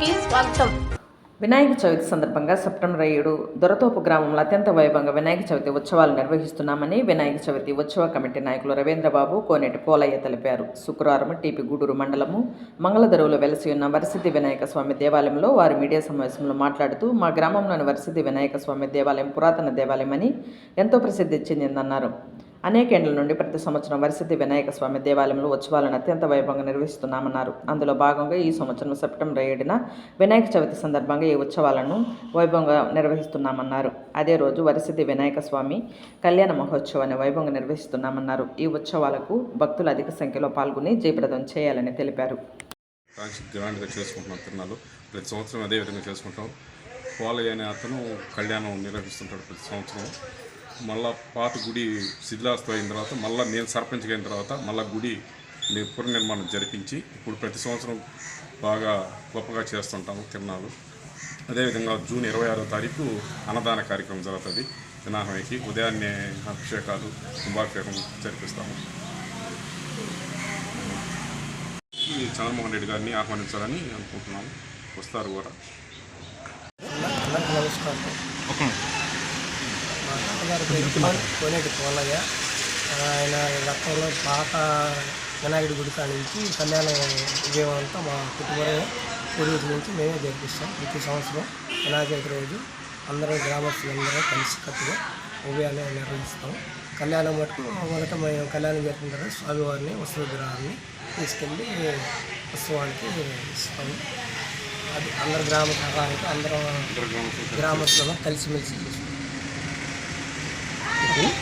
కి స్వాగతం. వినాయక చవితి సందర్భంగా సెప్టెంబర్ ఏడు దొరతోపు గ్రామంలో అత్యంత వైభవంగా వినాయక చవితి ఉత్సవాలు నిర్వహిస్తున్నామని వినాయక చవితి ఉత్సవ కమిటీ నాయకులు రవీంద్రబాబు కోనేటి పోలయ్య తెలిపారు. శుక్రవారం టీపీ గూడూరు మండలము మంగళదరువులో వెలసి ఉన్న వరసిద్ధి వినాయక స్వామి దేవాలయంలో వారు మీడియా సమావేశంలో మాట్లాడుతూ మా గ్రామంలోని వరసిద్ధి వినాయక స్వామి దేవాలయం పురాతన దేవాలయమని ఎంతో ప్రసిద్ధి చెందిందన్నారు. అనేకేండ్ల నుండి ప్రతి సంవత్సరం వరిసిద్ధి వినాయక స్వామి దేవాలయంలో ఉత్సవాలను అత్యంత వైభవంగా నిర్వహిస్తున్నామన్నారు. అందులో భాగంగా ఈ సంవత్సరం సెప్టెంబర్ ఏడున వినాయక చవితి సందర్భంగా ఈ ఉత్సవాలను వైభవంగా నిర్వహిస్తున్నామన్నారు. అదే రోజు వరిసిద్ధి వినాయక స్వామి కళ్యాణ మహోత్సవాన్ని వైభవంగా నిర్వహిస్తున్నామన్నారు. ఈ ఉత్సవాలకు భక్తులు అధిక సంఖ్యలో పాల్గొని జయప్రదం చేయాలని తెలిపారు. గ్రాండ్గా చేసుకుంటున్నాం ప్రతి సంవత్సరం అదే విధంగా చేసుకుంటాం. పోలయ్య అనే అతను కళ్యాణం నిర్వహిస్తుంటాడు ప్రతి సంవత్సరం. మళ్ళా పాత గుడి శిథిలాస్తం అయిన తర్వాత మళ్ళీ నేను సర్పంచ్గా అయిన తర్వాత మళ్ళీ గుడి పునర్నిర్మాణం జరిపించి ఇప్పుడు ప్రతి సంవత్సరం బాగా గొప్పగా చేస్తుంటాము తిరునాళ్ళు. అదేవిధంగా జూన్ ఇరవై ఆరో తారీఖు అన్నదాన కార్యక్రమం జరుగుతుంది. వినాయకునికి ఉదయాన్నే అభిషేకాలు కుంభాభిషేకం జరిపిస్తాము. ఈ చంద్రమోహన్ రెడ్డి గారిని ఆహ్వానించాలని అనుకుంటున్నాము వస్తారు కూడా నమస్కారం. తాతగారి పేరు కోనేటి పోలయ్య ఆయన గతంలో పాత వినాయకుడి గుడి నుంచి కళ్యాణ విజయం అంతా మా కుటుంబం పూర్వీకుల నుంచి మేమే జరిపిస్తాం ప్రతి సంవత్సరం వినాయక చవితి రోజు అందరూ గ్రామస్తులందరూ కలిసి కట్టుగా ఉదయాన్నే నిర్వహిస్తాం. కళ్యాణం మటుకు మొదట మేము కళ్యాణం జరిపిన తర్వాత స్వామివారిని వస్తు విగ్రహాన్ని తీసుకెళ్ళి ఉత్సవానికి ఇస్తాము. అది అందరు గ్రామ సహానికి అందరం గ్రామస్తులను కలిసిమెలిసి చేసుకుంటాం